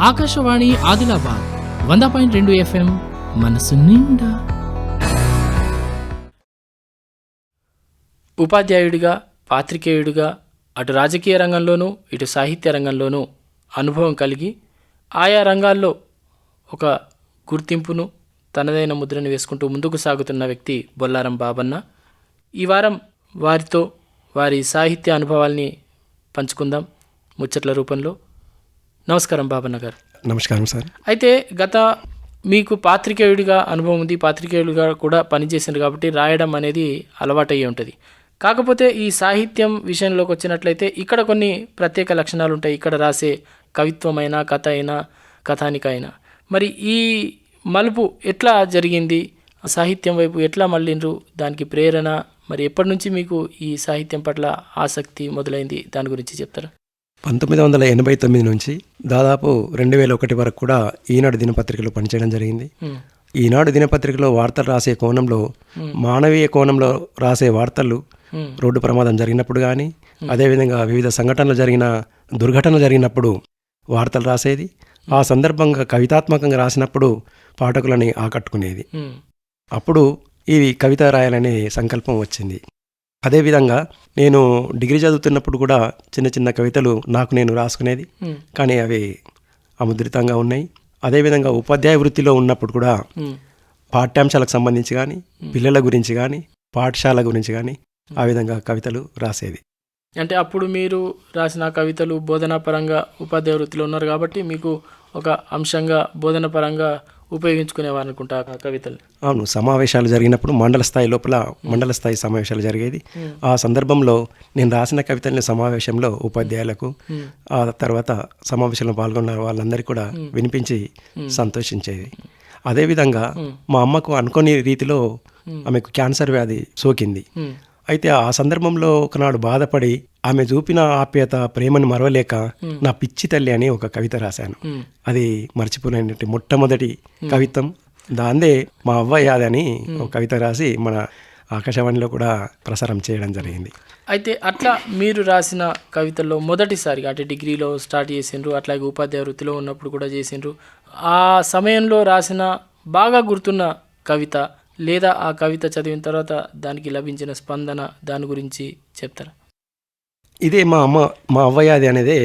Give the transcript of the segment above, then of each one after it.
ఆకాశవాణి ఆదిలాబాద్ వంద పాయింట్ రెండు ఎఫ్ఎం మనసు నిండా. ఉపాధ్యాయుడిగా పాత్రికేయుడిగా అటు రాజకీయ రంగంలోనూ ఇటు సాహిత్య రంగంలోనూ అనుభవం కలిగి ఆయా రంగాల్లో ఒక గుర్తింపును తనదైన ముద్రను వేసుకుంటూ ముందుకు సాగుతున్న వ్యక్తి బొల్లారం బాబన్న. ఈ వారం వారితో వారి సాహిత్య అనుభవాల్ని పంచుకుందాం ముచ్చట్ల రూపంలో. నమస్కారం బాబన్న గారు నమస్కారం సార్. అయితే గత మీకు పాత్రికేయుడిగా అనుభవం ఉంది పాత్రికేయుడిగా కూడా పనిచేసింది కాబట్టి రాయడం అనేది అలవాటయ్యి ఉంటుంది. కాకపోతే ఈ సాహిత్యం విషయంలోకి వచ్చినట్లయితే ఇక్కడ కొన్ని ప్రత్యేక లక్షణాలు ఉంటాయి. ఇక్కడ రాసే కవిత్వమైనా కథ అయినా కథానిక అయినా మరి ఈ మలుపు ఎట్లా జరిగింది? సాహిత్యం వైపు ఎట్లా మళ్ళిండ్రు? దానికి ప్రేరణ. మరి ఎప్పటి నుంచి మీకు ఈ సాహిత్యం పట్ల ఆసక్తి మొదలైంది? దాని గురించి చెప్తారా? పంతొమ్మిది వందల ఎనభై తొమ్మిది నుంచి దాదాపు రెండు వేల ఒకటి వరకు కూడా ఈనాడు దినపత్రికలో పనిచేయడం జరిగింది. ఉమ్, ఈనాడు దినపత్రికలో వార్తలు రాసే కోణంలో మానవీయ కోణంలో రాసే వార్తలు ఉమ్, రోడ్డు ప్రమాదం జరిగినప్పుడు కానీ అదేవిధంగా వివిధ సంఘటనలు జరిగిన దుర్ఘటనలు జరిగినప్పుడు వార్తలు రాసేది ఆ సందర్భంగా కవితాత్మకంగా రాసినప్పుడు పాఠకులని ఆకట్టుకునేది. అప్పుడు ఈ కవిత రాయాలనే సంకల్పం వచ్చింది. అదేవిధంగా నేను డిగ్రీ చదువుతున్నప్పుడు కూడా చిన్న చిన్న కవితలు నాకు నేను రాసుకునేది. కానీ అవి అముద్రితంగా ఉన్నాయి. అదేవిధంగా ఉపాధ్యాయ వృత్తిలో ఉన్నప్పుడు కూడా పాఠ్యాంశాలకు సంబంధించి కానీ పిల్లల గురించి కానీ పాఠశాల గురించి కానీ ఆ విధంగా కవితలు రాసేది. అంటే అప్పుడు మీరు రాసిన కవితలు బోధనా పరంగా ఉపాధ్యాయ వృత్తిలో ఉన్నారు కాబట్టి మీకు ఒక అంశంగా బోధన పరంగా ఉపయోగించుకునేవారు అనుకుంటా కవితలు అవును సమావేశాలు జరిగినప్పుడు మండల స్థాయి లోపల మండల స్థాయి సమావేశాలు జరిగేది. ఆ సందర్భంలో నేను రాసిన కవితల్ని సమావేశంలో ఉపాధ్యాయులకు ఆ తర్వాత సమావేశంలో పాల్గొన్న వాళ్ళందరికీ కూడా వినిపించి సంతోషించేది. అదేవిధంగా మా అమ్మకు అనుకోని రీతిలో ఆమెకు క్యాన్సర్ వ్యాధి సోకింది. అయితే ఆ సందర్భంలో ఒకనాడు బాధపడి ఆమె చూపిన ఆప్యాయత ప్రేమను మరవలేక నా పిచ్చి తల్లి అని ఒక కవిత రాశాను. అది మర్చిపోలేనటువంటి మొట్టమొదటి కవిత్వం. దాందే మా అవ్వ యాది అని ఒక కవిత రాసి మన ఆకాశవాణిలో కూడా ప్రసారం చేయడం జరిగింది. అయితే అట్లా మీరు రాసిన కవితల్లో మొదటిసారిగా అంటే డిగ్రీలో స్టార్ట్ చేసిండ్రు అట్లాగే ఉపాధ్యాయ వృత్తిలో ఉన్నప్పుడు కూడా చేసిండ్రు. ఆ సమయంలో రాసిన బాగా గుర్తున్న కవిత లేదా ఆ కవిత చదివిన తర్వాత దానికి లభించిన స్పందన దాని గురించి చెప్తారా? ఇదే మా అమ్మ మా అవ్వయాది అనేది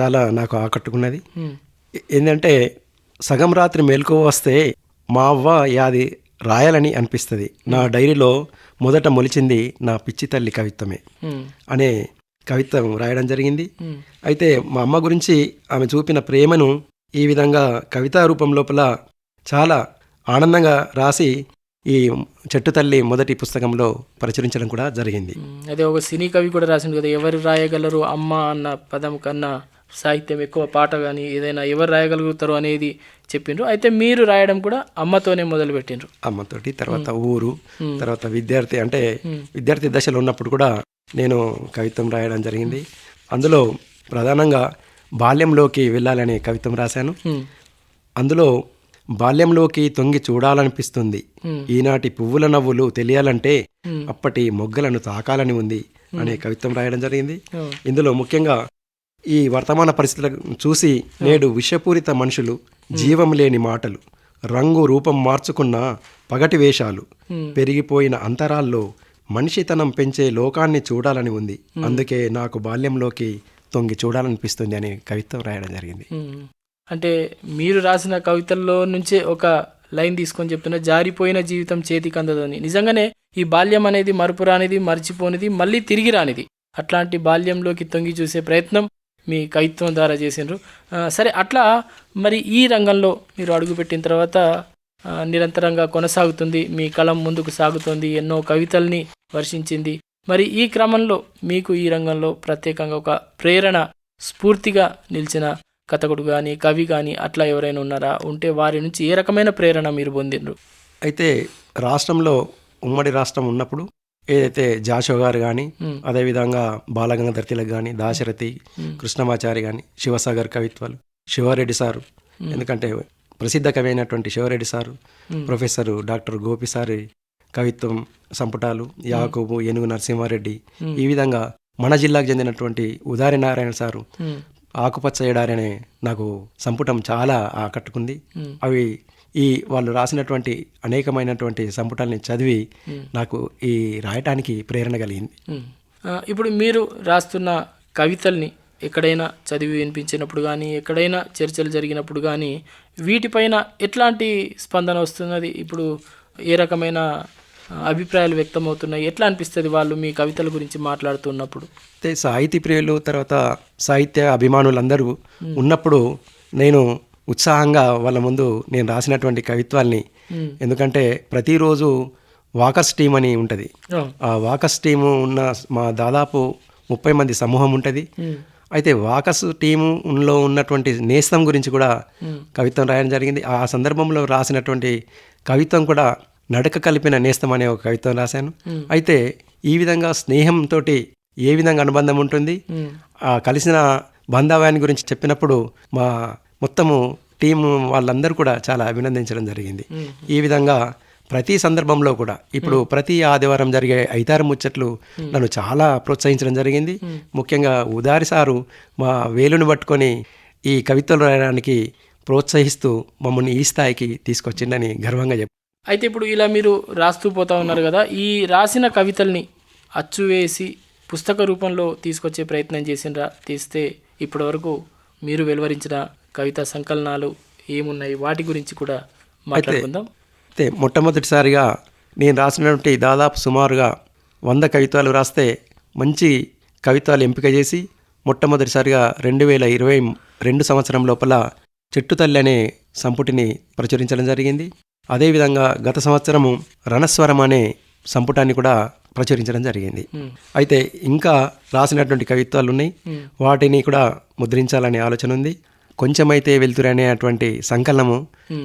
చాలా నాకు ఆకట్టుకున్నది. ఏంటంటే సగం రాత్రి మేలుకో వస్తే మా అవ్వ యాది రాయాలని అనిపిస్తుంది. నా డైరీలో మొదట మొలిచింది నా పిచ్చి తల్లి కవిత్వమే అనే కవిత్వం రాయడం జరిగింది. అయితే మా అమ్మ గురించి ఆమె చూపిన ప్రేమను ఈ విధంగా కవితా రూపం లోపల చాలా ఆనందంగా రాసి ఈ చెట్టు తల్లి మొదటి పుస్తకంలో ప్రచురించడం కూడా జరిగింది. అదే ఒక సినీ కవి కూడా రాసిండు కదా ఎవరు రాయగలరు అమ్మ అన్న పదం కన్నా సాహిత్యం ఎక్కువ పాట కానీ ఏదైనా ఎవరు రాయగలుగుతారు అనేది చెప్పిండ్రు. అయితే మీరు రాయడం కూడా అమ్మతోనే మొదలు పెట్టిండ్రు. అమ్మతోటి తర్వాత ఊరు తర్వాత విద్యార్థి అంటే విద్యార్థి దశలో ఉన్నప్పుడు కూడా నేను కవిత్వం రాయడం జరిగింది. అందులో ప్రధానంగా బాల్యంలోకి వెళ్ళాలనే కవిత్వం రాశాను. అందులో బాల్యంలోకి తొంగి చూడాలనిపిస్తుంది Hmm. ఈనాటి పువ్వుల నవ్వులు తెలియాలంటే Hmm. అప్పటి మొగ్గలను తాకాలని ఉంది అనే కవిత్వం రాయడం జరిగింది Hmm. ఇందులో ముఖ్యంగా ఈ వర్తమాన పరిస్థితులను చూసి నేడు విషపూరిత మనుషులు జీవం లేని మాటలు రంగు రూపం మార్చుకున్న పగటి వేషాలు Hmm. పెరిగిపోయిన అంతరాల్లో మనిషితనం పెంచే లోకాన్ని చూడాలని ఉంది అందుకే నాకు బాల్యంలోకి తొంగి చూడాలనిపిస్తుంది అనే కవిత్వం రాయడం జరిగింది. అంటే మీరు రాసిన కవితల్లో నుంచే ఒక లైన్ తీసుకొని చెప్తున్నా జారిపోయిన జీవితం చేతికి అందదు నిజంగానే ఈ బాల్యం అనేది మరుపురానిది మర్చిపోనిది మళ్ళీ తిరిగి రానిది. అట్లాంటి బాల్యంలోకి తొంగి చూసే ప్రయత్నం మీ కవిత్వం ద్వారా చేసిండ్రు. సరే అట్లా మరి ఈ రంగంలో మీరు అడుగుపెట్టిన తర్వాత నిరంతరంగా కొనసాగుతుంది మీ కలం ముందుకు సాగుతుంది ఎన్నో కవితల్ని వర్షించింది. మరి ఈ క్రమంలో మీకు ఈ రంగంలో ప్రత్యేకంగా ఒక ప్రేరణ స్ఫూర్తిగా నిలిచిన కథకుడు కానీ కవి కానీ అట్లా ఎవరైనా ఉన్నారా ఉంటే వారి నుంచి ఏ రకమైన ప్రేరణ మీరు పొందిండ్రు అయితే రాష్ట్రంలో ఉమ్మడి రాష్ట్రం ఉన్నప్పుడు ఏదైతే జాషో గారు కానీ. అదేవిధంగా బాలగంగాధర్ తిలక్ కానీ దాశరథి. కృష్ణమాచారి కానీ శివసాగర్ కవిత్వాలు శివారెడ్డి సారు ఎందుకంటే ప్రసిద్ధ కవి అయినటువంటి శివరెడ్డి సారు. ప్రొఫెసర్ డాక్టర్ గోపి సారి కవిత్వం సంపుటాలు యాకోబు ఏనుగు నరసింహారెడ్డి ఈ విధంగా మన జిల్లాకు చెందినటువంటి ఉదారి నారాయణ సారు. ఆకుపచ్చ ఎడారి అనే నాకు సంపుటం చాలా ఆకట్టుకుంది. అవి ఈ వాళ్ళు రాసినటువంటి అనేకమైనటువంటి సంపుటాల్ని చదివి నాకు ఈ రాయటానికి ప్రేరణ కలిగింది. ఇప్పుడు మీరు రాస్తున్న కవితల్ని ఎక్కడైనా చదివి వినిపించినప్పుడు కానీ ఎక్కడైనా చర్చలు జరిగినప్పుడు కానీ వీటిపైన ఎట్లాంటి స్పందన వస్తున్నది? ఇప్పుడు ఏ రకమైన అభిప్రాయాలు వ్యక్తమవుతున్నాయి. ఎట్లా అనిపిస్తుంది వాళ్ళు మీ కవితల గురించి మాట్లాడుతున్నప్పుడు? అయితే సాహితీ ప్రియులు తర్వాత సాహిత్య అభిమానులందరూ ఉన్నప్పుడు నేను ఉత్సాహంగా వాళ్ళ ముందు నేను రాసినటువంటి కవిత్వాల్ని ఎందుకంటే ప్రతిరోజు వాకర్స్ టీం అని ఉంటుంది. ఆ, వాకర్స్ టీము ఉన్న మా దాదాపు ముప్పై మంది సమూహం ఉంటుంది. అయితే వాకర్స్ టీములో ఉన్నటువంటి నేస్తం గురించి కూడా కవిత్వం రాయడం జరిగింది. ఆ సందర్భంలో రాసినటువంటి కవిత్వం కూడా నడక కలిపిన నేస్తం అనే ఒక కవిత్వం రాశాను. అయితే ఈ విధంగా స్నేహంతో ఏ విధంగా అనుబంధం ఉంటుంది? ఆ కలిసిన బంధవాన్ని గురించి చెప్పినప్పుడు మా మొత్తము టీము వాళ్ళందరూ కూడా చాలా అభినందించడం జరిగింది. ఈ విధంగా ప్రతి సందర్భంలో కూడా ఇప్పుడు ప్రతి ఆదివారం జరిగే ఐతారు ముచ్చట్లు నన్ను చాలా ప్రోత్సహించడం జరిగింది. ముఖ్యంగా ఉదారి సారు మా వేలును పట్టుకొని ఈ కవితలు రాయడానికి ప్రోత్సహిస్తూ మమ్మల్ని ఈ స్థాయికి తీసుకొచ్చిందని గర్వంగా చెప్పారు అయితే ఇప్పుడు ఇలా మీరు రాస్తూ పోతా ఉన్నారు కదా ఈ రాసిన కవితల్ని అచ్చు వేసి పుస్తక రూపంలో తీసుకొచ్చే ప్రయత్నం చేసిండ్రా? తీస్తే ఇప్పటివరకు మీరు వెలువరించిన కవితా సంకలనాలు ఏమున్నాయి? వాటి గురించి కూడా మాట్లాడుకుందాం. అయితే మొట్టమొదటిసారిగా నేను రాసినటువంటి దాదాపు సుమారుగా వంద కవితాలు రాస్తే మంచి కవిత్వాలు ఎంపిక చేసి మొట్టమొదటిసారిగా రెండు వేల ఇరవై రెండు సంవత్సరం లోపల చెట్టు తల్లి అనే సంపుటిని ప్రచురించడం జరిగింది. అదేవిధంగా గత సంవత్సరము రణస్వరం అనే సంపుటాన్ని కూడా ప్రచురించడం జరిగింది. అయితే ఇంకా రాసినటువంటి కవిత్వాలు ఉన్నాయి వాటిని కూడా ముద్రించాలనే ఆలోచన ఉంది. కొంచెమైతే వెళ్తురు అనేటువంటి సంకలనము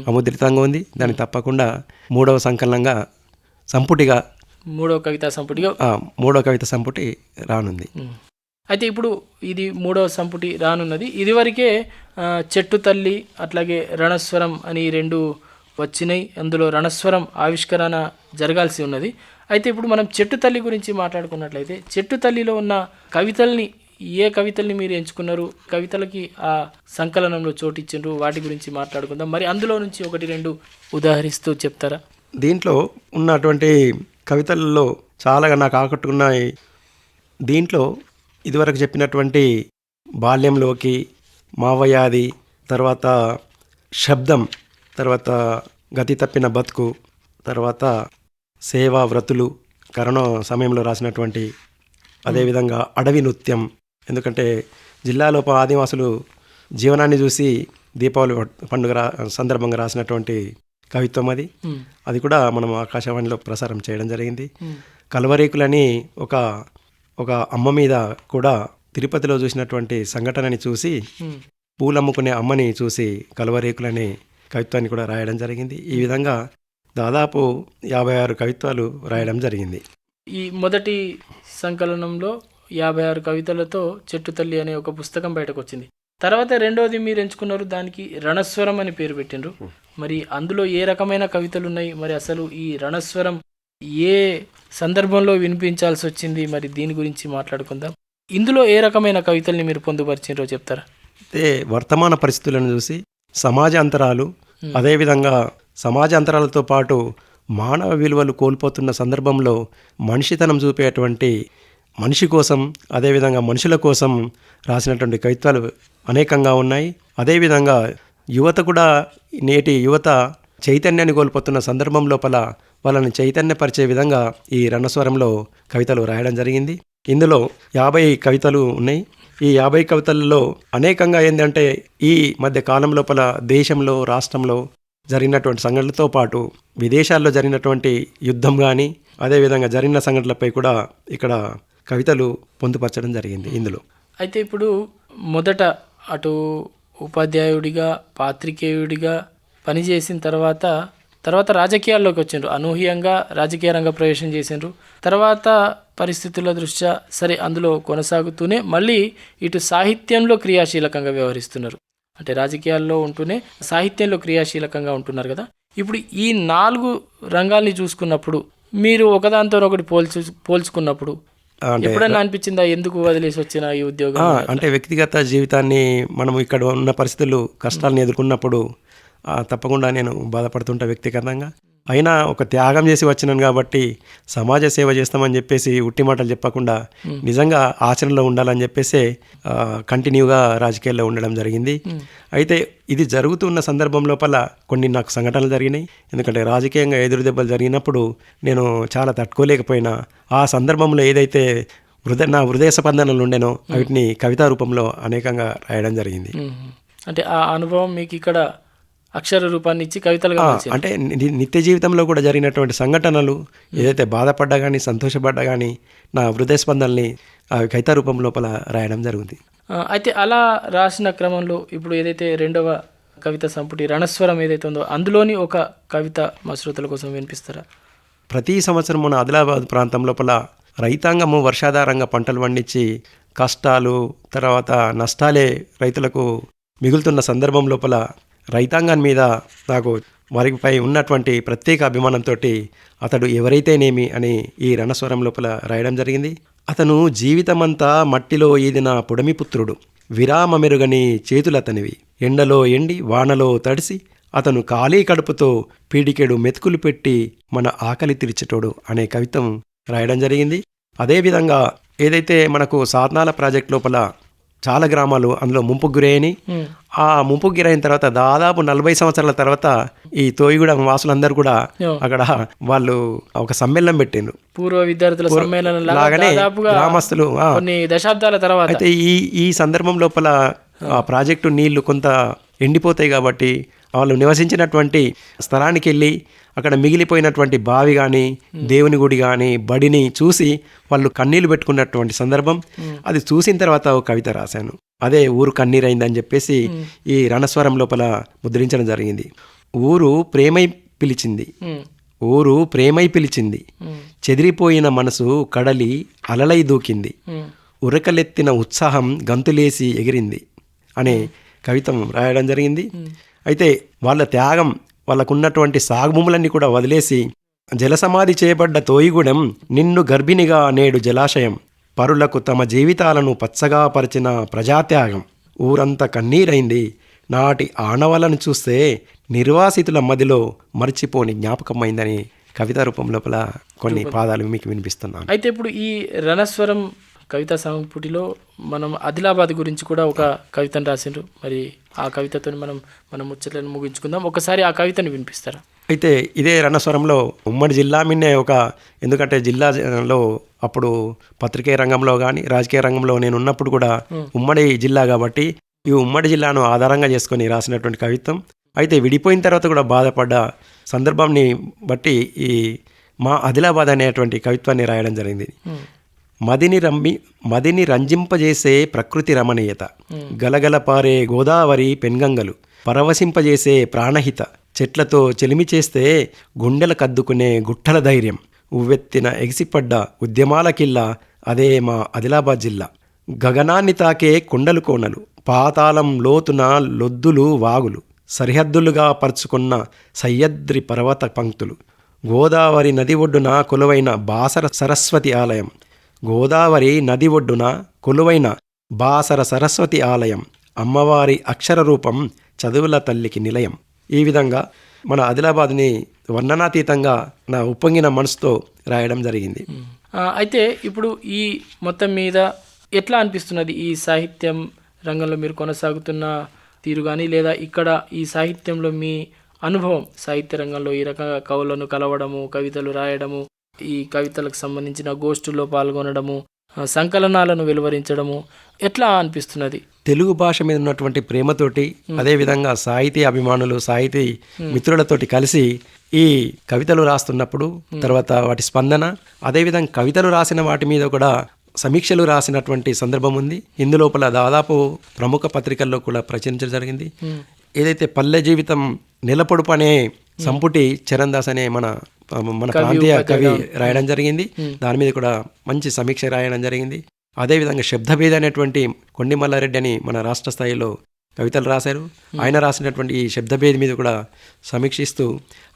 అముద్రితంగా ఉంది. దాన్ని తప్పకుండా మూడవ సంకలనంగా సంపుటిగా మూడో కవితా సంపుటిగా మూడవ కవిత సంపుటి రానుంది. అయితే ఇప్పుడు ఇది మూడవ సంపుటి రానున్నది. ఇదివరకే చెట్టు తల్లి అట్లాగే రణస్వరం అని రెండు వచ్చినాయి. అందులో రణస్వరం ఆవిష్కరణ జరగాల్సి ఉన్నది. అయితే ఇప్పుడు మనం చెట్టు తల్లి గురించి మాట్లాడుకున్నట్లయితే చెట్టు తల్లిలో ఉన్న కవితల్ని ఏ కవితల్ని మీరు ఎంచుకున్నారు? కవితలకి ఆ సంకలనంలో చోటిచ్చిండ్రు వాటి గురించి మాట్లాడుకుందాం. మరి అందులో నుంచి ఒకటి రెండు ఉదాహరిస్తూ చెప్తారా? దీంట్లో ఉన్నటువంటి కవితలలో చాలా నాకు ఆకట్టుకున్నాయి. దీంట్లో ఇదివరకు చెప్పినటువంటి బాల్యంలోకి మావయాది తర్వాత శబ్దం తర్వాత గతి తప్పిన బతుకు తర్వాత సేవా వ్రతులు కరోనా సమయంలో రాసినటువంటి అదేవిధంగా అడవి నృత్యం. ఎందుకంటే జిల్లాలోప ఆదివాసులు జీవనాన్ని చూసి దీపావళి పండుగ రా సందర్భంగా రాసినటువంటి కవిత్వం అది. అది కూడా మనం ఆకాశవాణిలో ప్రసారం చేయడం జరిగింది. కలవరేకులని ఒక ఒక అమ్మ మీద కూడా తిరుపతిలో చూసినటువంటి సంఘటనని చూసి ఉమ్. పూలు అమ్ముకునే అమ్మని చూసి కలవరేకులనే కవిత్వాన్ని కూడా రాయడం జరిగింది. ఈ విధంగా దాదాపు యాభై ఆరు కవిత్వాలు రాయడం జరిగింది. ఈ మొదటి సంకలనంలో యాభై ఆరు కవితలతో చెట్టు తల్లి అనే ఒక పుస్తకం బయటకు వచ్చింది తర్వాత రెండోది మీరు ఎంచుకున్నారు దానికి రణస్వరం అని పేరు పెట్టిండ్రు. మరి అందులో ఏ రకమైన కవితలు ఉన్నాయి మరి అసలు ఈ రణస్వరం ఏ సందర్భంలో వినిపించాల్సి వచ్చింది మరి దీని గురించి మాట్లాడుకుందాం. ఇందులో ఏ రకమైన కవితల్ని మీరు పొందుపరిచిండ్రో చెప్తారా? అయితే వర్తమాన పరిస్థితులను చూసి సమాజ అంతరాలు అదేవిధంగా సమాజ అంతరాలతో పాటు మానవ విలువలు కోల్పోతున్న సందర్భంలో మనిషితనం చూపేటువంటి మనిషి కోసం అదేవిధంగా మనుషుల కోసం రాసినటువంటి కవిత్వాలు అనేకంగా ఉన్నాయి. అదేవిధంగా యువత కూడా నేటి యువత చైతన్యాన్ని కోల్పోతున్న సందర్భం లోపల వాళ్ళని చైతన్యపరిచే విధంగా ఈ రణస్వరంలో కవితలు రాయడం జరిగింది. ఇందులో యాభై కవితలు ఉన్నాయి. ఈ యాభై కవితలలో అనేకంగా ఏంటంటే ఈ మధ్య కాలం లోపల దేశంలో రాష్ట్రంలో జరిగినటువంటి సంఘటనలతో పాటు విదేశాల్లో జరిగినటువంటి యుద్ధం కానీ అదేవిధంగా జరిగిన సంఘటనలపై కూడా ఇక్కడ కవితలు పొందుపరచడం జరిగింది ఇందులో. అయితే ఇప్పుడు మొదట అటు ఉపాధ్యాయుడిగా పాత్రికేయుడిగా పనిచేసిన తర్వాత తర్వాత రాజకీయాల్లోకి వచ్చిండ్రు. అనూహ్యంగా రాజకీయ రంగ ప్రవేశం చేసిండ్రు. తర్వాత పరిస్థితుల దృష్ట్యా సరే అందులో కొనసాగుతూనే మళ్ళీ ఇటు సాహిత్యంలో క్రియాశీలకంగా వ్యవహరిస్తున్నారు. అంటే రాజకీయాల్లో ఉంటూనే సాహిత్యంలో క్రియాశీలకంగా ఉంటున్నారు కదా. ఇప్పుడు ఈ నాలుగు రంగాల్ని చూసుకున్నప్పుడు మీరు ఒకదాంతో ఒకటి పోల్చు పోల్చుకున్నప్పుడు అంటే ఎప్పుడన్నా అనిపించిందా ఎందుకు వదిలేసి వచ్చిన ఈ ఉద్యోగం? అంటే వ్యక్తిగత జీవితాన్ని మనం ఇక్కడ ఉన్న పరిస్థితులు కష్టాలను ఎదుర్కొన్నప్పుడు తప్పకుండా నేను బాధపడుతుంటా వ్యక్తిగతంగా. అయినా ఒక త్యాగం చేసి వచ్చినాను కాబట్టి సమాజ సేవ చేస్తామని చెప్పేసి ఉట్టి మాటలు చెప్పకుండా నిజంగా ఆచరణలో ఉండాలని చెప్పేసి కంటిన్యూగా రాజకీయాల్లో ఉండడం జరిగింది. అయితే ఇది జరుగుతున్న సందర్భం లోపల కొన్ని నాకు సంఘటనలు జరిగినాయి. ఎందుకంటే రాజకీయంగా ఎదురు దెబ్బలు జరిగినప్పుడు నేను చాలా తట్టుకోలేకపోయినా. ఆ సందర్భంలో ఏదైతే హృదయ నా హృదయ స్పందనలు ఉండేనో వీటిని కవితా రూపంలో అనేకంగా రాయడం జరిగింది. అంటే ఆ అనుభవం మీకు ఇక్కడ అక్షర రూపాన్ని ఇచ్చి కవితలుగా. అంటే నిత్య జీవితంలో కూడా జరిగినటువంటి సంఘటనలు ఏదైతే బాధపడ్డా కానీ సంతోషపడ్డా కానీ నా హృదయ స్పందనల్ని ఆ కవితా రూపం లోపల రాయడం జరుగుతుంది అయితే అలా రాసిన క్రమంలో ఇప్పుడు ఏదైతే రెండవ కవిత సంపుటి రణస్వరం ఏదైతే ఉందో అందులోని ఒక కవిత మా శ్రోతల కోసం వినిపిస్తారా ప్రతి సంవత్సరం మన ఆదిలాబాద్ ప్రాంతం లోపల రైతాంగము వర్షాధారంగా పంటలు పండించి కష్టాలు తర్వాత నష్టాలే రైతులకు మిగులుతున్న సందర్భం లోపల రైతాంగం మీద నాకు వారిపై ఉన్నటువంటి ప్రత్యేక అభిమానంతో అతడు ఎవరైతేనేమి అని ఈ రణస్వరం లోపల రాయడం జరిగింది. అతను జీవితమంతా మట్టిలో ఈదిన పుడమిపుత్రుడు విరామ మెరుగని చేతులతనివి. ఎండలో ఎండి వానలో తడిసి అతను ఖాళీ కడుపుతో పీడికెడు మెతుకులు పెట్టి మన ఆకలి తీర్చేటోడు అనే కవితం రాయడం జరిగింది. అదేవిధంగా ఏదైతే మనకు సాధనాల ప్రాజెక్ట్ లోపల చాలా గ్రామాలు అందులో ముంపుకు గురయ్యని. ఆ ముంపుకు గురైన తర్వాత దాదాపు నలభై సంవత్సరాల తర్వాత ఈ తోయిగూడెం వాసులందరూ కూడా. అక్కడ వాళ్ళు ఒక సమ్మేళనం పెట్టిండ్రు పూర్వ విద్యార్థుల సమ్మేళనం లాగా లాగానే గ్రామస్తులు కొన్ని దశాబ్దాల తర్వాత అయితే ఈ ఈ సందర్భం లోపల ఆ ప్రాజెక్టు నీళ్ళు కొంత ఎండిపోతాయి కాబట్టి వాళ్ళు నివసించినటువంటి స్థలానికి వెళ్ళి అక్కడ మిగిలిపోయినటువంటి బావి కానీ దేవుని గుడి కానీ బడిని చూసి వాళ్ళు కన్నీళ్ళు పెట్టుకున్నటువంటి సందర్భం. అది చూసిన తర్వాత ఒక కవిత రాశాను. అదే ఊరు కన్నీరైందని చెప్పేసి ఈ రణస్వరం లోపల ముద్రించడం జరిగింది. ఊరు ప్రేమై పిలిచింది. ఊరు ప్రేమై పిలిచింది. చెదిరిపోయిన మనసు కడలి అలలై దూకింది. ఉరకలెత్తిన ఉత్సాహం గంతులేసి ఎగిరింది అనే కవితం రాయడం జరిగింది. అయితే వాళ్ళ త్యాగం వాళ్ళకున్నటువంటి సాగుభూములన్నీ కూడా వదిలేసి జలసమాధి చేయబడ్డ తోయిగూడెం నిన్ను గర్భిణిగా నేడు జలాశయం. పరులకు తమ జీవితాలను పచ్చగా పరిచిన ప్రజాత్యాగం. ఊరంతా కన్నీరైంది. నాటి ఆనవాలను చూస్తే నిర్వాసితుల మదిలో మర్చిపోని జ్ఞాపకమైందని కవితా రూపం లోపల కొన్ని పాదాలు మీకు వినిపిస్తున్నాను. అయితే ఇప్పుడు ఈ రణస్వరం కవితా సంపుటిలో మనం ఆదిలాబాద్ గురించి కూడా ఒక కవితను రాసిండ్రు. మరి ఆ కవితతో మనం మన ముచ్చట్లను ముగించుకుందాం. ఒకసారి ఆ కవితను వినిపిస్తారా? అయితే ఇదే రణస్వరంలో ఉమ్మడి జిల్లా మిన్నే ఒక ఎందుకంటే జిల్లాలో అప్పుడు పత్రికేయ రంగంలో కానీ రాజకీయ రంగంలో నేను ఉన్నప్పుడు కూడా ఉమ్మడి జిల్లా కాబట్టి ఈ ఉమ్మడి జిల్లాను ఆధారంగా చేసుకొని రాసినటువంటి కవిత్వం. అయితే విడిపోయిన తర్వాత కూడా బాధపడ్డ సందర్భంని బట్టి ఈ మా ఆదిలాబాద్ అనేటువంటి కవిత్వాన్ని రాయడం జరిగింది. మదిని రమ్మి మదిని రంజింపజేసే ప్రకృతి రమణీయత. గలగల పారే గోదావరి పెన్గంగలు. పరవశింపజేసే ప్రాణహిత. చెట్లతో చెలిమి చేస్తే గుండెల కద్దుకునే గుట్టల ధైర్యం. ఉవ్వెత్తిన ఎగిసిపడ్డ ఉద్యమాల కిల్ల అదే మా ఆదిలాబాద్ జిల్లా. గగనాన్ని తాకే కొండలు కోనలు. పాతాళం లోతున లొద్దులు వాగులు. సరిహద్దులుగా పరుచుకున్న సహ్యద్రి పర్వత పంక్తులు. గోదావరి నది ఒడ్డున కొలువైన బాసర సరస్వతి ఆలయం. గోదావరి నది ఒడ్డున కొలువైన బాసర సరస్వతి ఆలయం అమ్మవారి అక్షర రూపం చదువుల తల్లికి నిలయం. ఈ విధంగా మన ఆదిలాబాద్ని వర్ణనాతీతంగా నా ఉప్పొంగిన మనసుతో రాయడం జరిగింది. అయితే ఇప్పుడు ఈ మొత్తం మీద ఎట్లా అనిపిస్తున్నది ఈ సాహిత్యం రంగంలో మీరు కొనసాగుతున్న తీరు కానీ లేదా ఇక్కడ ఈ సాహిత్యంలో మీ అనుభవం సాహిత్య రంగంలో ఈ రకంగా కవులను కలవడము కవితలు రాయడము ఈ కవితలకు సంబంధించిన గోష్ఠుల్లో పాల్గొనడము సంకలనాలను వెలువరించడము ఎట్లా అనిపిస్తున్నది? తెలుగు భాష మీద ఉన్నటువంటి ప్రేమతోటి అదేవిధంగా సాహితీ అభిమానులు సాహితీ మిత్రులతోటి కలిసి ఈ కవితలు రాస్తున్నప్పుడు తర్వాత వాటి స్పందన అదేవిధంగా కవితలు రాసిన వాటి మీద కూడా సమీక్షలు రాసినటువంటి సందర్భం ఉంది. ఇందులోపల దాదాపు ప్రముఖ పత్రికల్లో కూడా ప్రచురించడం జరిగింది. ఏదైతే పల్లె జీవితం నిలపొడుపు అనే సంపుటి చరణ్ దాస్ అనే మన మన ప్రాంతీయ కవి రాయడం జరిగింది. దాని మీద కూడా మంచి సమీక్ష రాయడం జరిగింది. అదేవిధంగా శబ్దభేద అనేటువంటి కొండి మల్లారెడ్డి అని మన రాష్ట్ర స్థాయిలో కవితలు రాశారు. ఆయన రాసినటువంటి ఈ శబ్దభేది మీద కూడా సమీక్షిస్తూ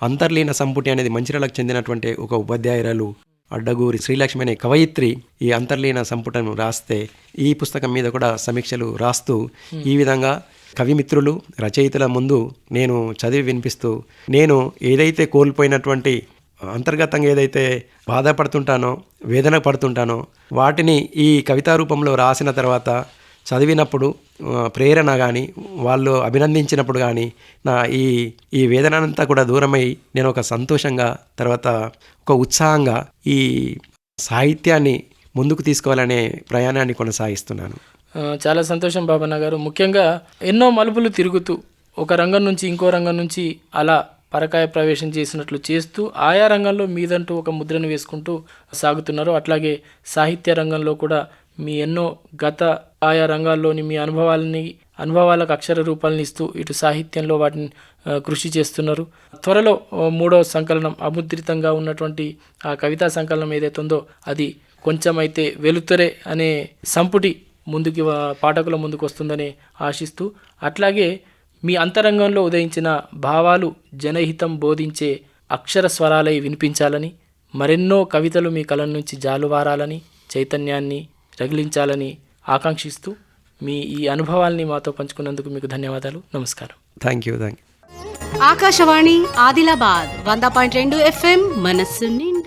అంతర్లీన సంపుటి అనేది మంచిర్యాలకు చెందినటువంటి ఒక ఉపాధ్యాయురాలు అడ్డగూరి శ్రీలక్ష్మి అనే కవయిత్రి ఈ అంతర్లీన సంపుటను రాస్తే ఈ పుస్తకం మీద కూడా సమీక్షలు రాస్తూ ఈ విధంగా కవిమిత్రులు రచయితల ముందు నేను చదివి వినిపిస్తూ నేను ఏదైతే కోల్పోయినటువంటి అంతర్గతంగా ఏదైతే బాధపడుతుంటానో వేదన పడుతుంటానో వాటిని ఈ కవితా రూపంలో రాసిన తర్వాత చదివినప్పుడు ప్రేరణ కానీ వాళ్ళు అభినందించినప్పుడు కానీ నా ఈ ఈ వేదన అంతా కూడా దూరమై నేను ఒక సంతోషంగా తర్వాత ఒక ఉత్సాహంగా ఈ సాహిత్యాన్ని ముందుకు తీసుకోవాలనే ప్రయాణాన్ని కొనసాగిస్తున్నాను. చాలా సంతోషం బాబన్న గారు. ముఖ్యంగా ఎన్నో మలుపులు తిరుగుతూ ఒక రంగం నుంచి ఇంకో రంగం నుంచి అలా పరకాయ ప్రవేశం చేసినట్లు చేస్తూ ఆయా రంగంలో మీదంటూ ఒక ముద్రను వేసుకుంటూ సాగుతున్నారు. అట్లాగే సాహిత్య రంగంలో కూడా మీ ఎన్నో గత ఆయా రంగాల్లోని మీ అనుభవాలని అనుభవాలకు అక్షర రూపాలను ఇస్తూ ఇటు సాహిత్యంలో వాటిని కృషి చేస్తున్నారు. త్వరలో మూడో సంకలనం అముద్రితంగా ఉన్నటువంటి ఆ కవితా సంకలనం ఏదైతే ఉందో అది కొంచెం అయితే వెలుతురే అనే సంపుటి ముందుకి వా- పాఠకుల ముందుకు వస్తుందని ఆశిస్తూ అట్లాగే మీ అంతరంగంలో ఉదయించిన భావాలు జనహితం బోధించే అక్షర స్వరాలై వినిపించాలని మరెన్నో కవితలు మీ కలం నుంచి జాలువారాలని చైతన్యాన్ని రగిలించాలని ఆకాంక్షిస్తూ మీ ఈ అనుభవాల్ని మాతో పంచుకున్నందుకు మీకు ధన్యవాదాలు. నమస్కారం. Thank you thank you Akashvani Adilabad వంద పాయింట్ రెండు ఎఫ్ఎం మనస్సు నిండా.